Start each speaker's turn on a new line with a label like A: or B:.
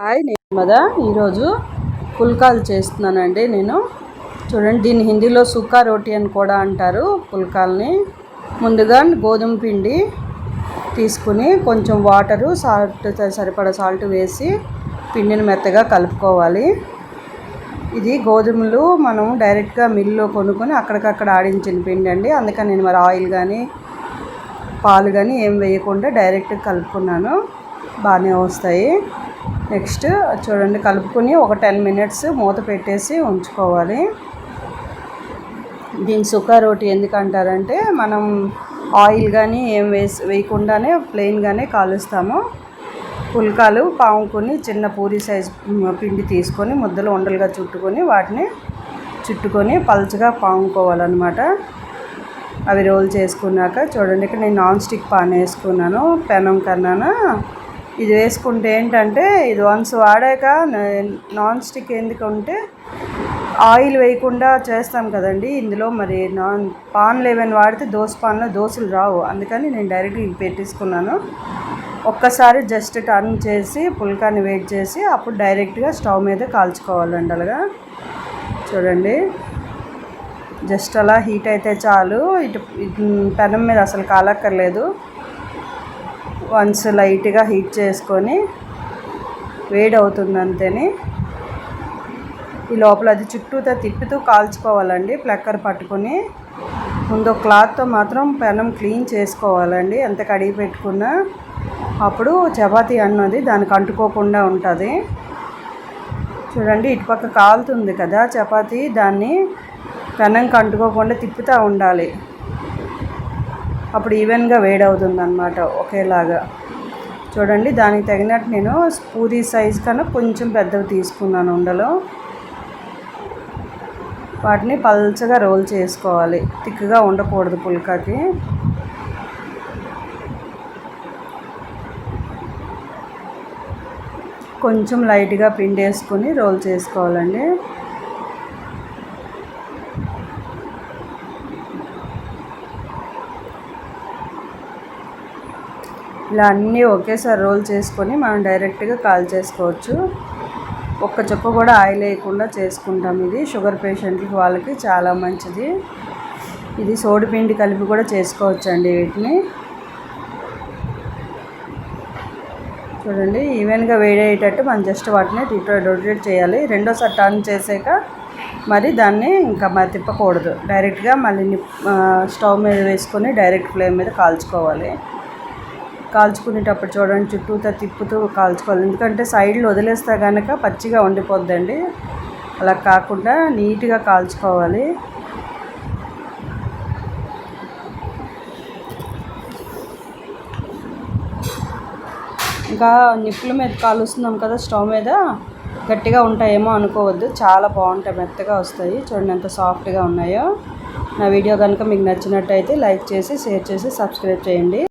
A: Hi నేను మద. ఈరోజు పుల్కాలు చేస్తున్నానండి నేను. చూడండి దీన్ని హిందీలో సుక్కా రోటీ అని కూడా అంటారు పుల్కాల్ని ముందుగా గోధుమ పిండి తీసుకుని కొంచెం వాటరు సాల్ట్ సరిపడా సాల్ట్ వేసి పిండిని మెత్తగా కలుపుకోవాలి. ఇది గోధుమలు మనం డైరెక్ట్గా మిల్లులో కొనుక్కొని అక్కడికక్కడ ఆడించిన పిండి అండి. అందుకని నేను మరి ఆయిల్ కానీ పాలు కానీ ఏం వేయకుండా డైరెక్ట్ కలుపుకున్నాను. బాగానే వస్తాయి. నెక్స్ట్ చూడండి కలుపుకొని ఒక టెన్ మినిట్స్ మూత పెట్టేసి ఉంచుకోవాలి. దీని సుఖా రోటీ ఎందుకంటారంటే మనం ఆయిల్ కానీ ఏం వేసి వేయకుండానే ప్లెయిన్గానే కాలుస్తాము. పుల్కాలు పాముకొని చిన్న పూరి సైజ్ పిండి తీసుకొని ముద్దలు ఉండలుగా చుట్టుకొని వాటిని చుట్టుకొని పలుచగా పాముకోవాలన్నమాట. అవి రోల్ చేసుకున్నాక చూడండి ఇక్కడ నేను నాన్ స్టిక్ పాన్ వేసుకున్నాను పెనం కన్నా ఇది వేసుకుంటే ఏంటంటే ఇది వన్స్ వాడాక నాన్ స్టిక్ ఎందుకంటే ఆయిల్ వేయకుండా చేస్తాం కదండి. ఇందులో మరి నాన్ పాన్లు ఏమైనా వాడితే దోశ పాన్లో దోశలు రావు. అందుకని నేను డైరెక్ట్గా ఇవి పెట్టేసుకున్నాను. ఒక్కసారి జస్ట్ టర్న్ చేసి పుల్కాన్ని వెయిట్ చేసి అప్పుడు డైరెక్ట్గా స్టవ్ మీద కాల్చుకోవాలండి అలాగా. చూడండి. జస్ట్ అలా హీట్ అయితే చాలు. ఇటు పెనం మీద అసలు కాలక్కర్లేదు. వన్స్ లైట్గా హీట్ చేసుకొని వేడి అవుతుంది అంతేని ఈ లోపల అది చుట్టూతో తిప్పుతూ కాల్చుకోవాలండి ప్లక్కర్ పట్టుకొని. ముందు క్లాత్తో మాత్రం పెనం క్లీన్ చేసుకోవాలండి ఎంత కడిగి పెట్టుకున్నా. అప్పుడు చపాతి అన్నది దానికి అంటుకోకుండా ఉంటుంది. చూడండి ఇటుపక్క కాలుతుంది కదా చపాతీ దాన్ని పెనంకి అంటుకోకుండా తిప్పుతూ ఉండాలి. అప్పుడు ఈవెన్గా వేడవుతుంది అనమాట ఒకేలాగా. చూడండి దానికి తగినట్టు నేను పూరి సైజ్ కన్నా కొంచెం పెద్దవి తీసుకున్నాను ఉండలో. వాటిని పల్చగా రోల్ చేసుకోవాలి. తిక్కుగా ఉండకూడదు పుల్కాకి. కొంచెం లైట్గా పిండి వేసుకొని రోల్ చేసుకోవాలండి. ఇలా అన్నీ ఒకేసారి రోల్ చేసుకొని మనం డైరెక్ట్గా కాల్ చేసుకోవచ్చు. ఒక్క చుక్క కూడా ఆయిల్ వేయకుండా చేసుకుంటాం ఇది. షుగర్ పేషెంట్లకి వాళ్ళకి చాలా మంచిది. ఇది సోడిపిండి కలిపి కూడా చేసుకోవచ్చు అండి వీటిని. చూడండి ఈవెన్గా వేడేటట్టు మనం జస్ట్ వాటిని రొటేట్ చేయాలి. రెండోసారి టర్న్ చేసాక మరి దాన్ని ఇంకా మరి తిప్పకూడదు. డైరెక్ట్గా మళ్ళీ స్టవ్ మీద వేసుకొని డైరెక్ట్ ఫ్లేమ్ మీద కాల్చుకోవాలి. కాల్చుకునేటప్పుడు చూడండి చుట్టూతో తిప్పుతూ కాల్చుకోవాలి. ఎందుకంటే సైడ్లు వదిలేస్తే కనుక పచ్చిగా ఉండిపోద్దండి. అలా కాకుండా నీట్గా కాల్చుకోవాలి. ఇంకా నిప్పుల మీద కాలుస్తున్నాం కదా స్టవ్ మీద. గట్టిగా ఉంటాయేమో అనుకోవద్దు. చాలా బాగుంటాయి మెత్తగా వస్తాయి. చూడండి ఎంత సాఫ్ట్గా ఉన్నాయో. నా వీడియో కనుక మీకు నచ్చినట్టయితే లైక్ చేసి షేర్ చేసి సబ్స్క్రైబ్ చేయండి.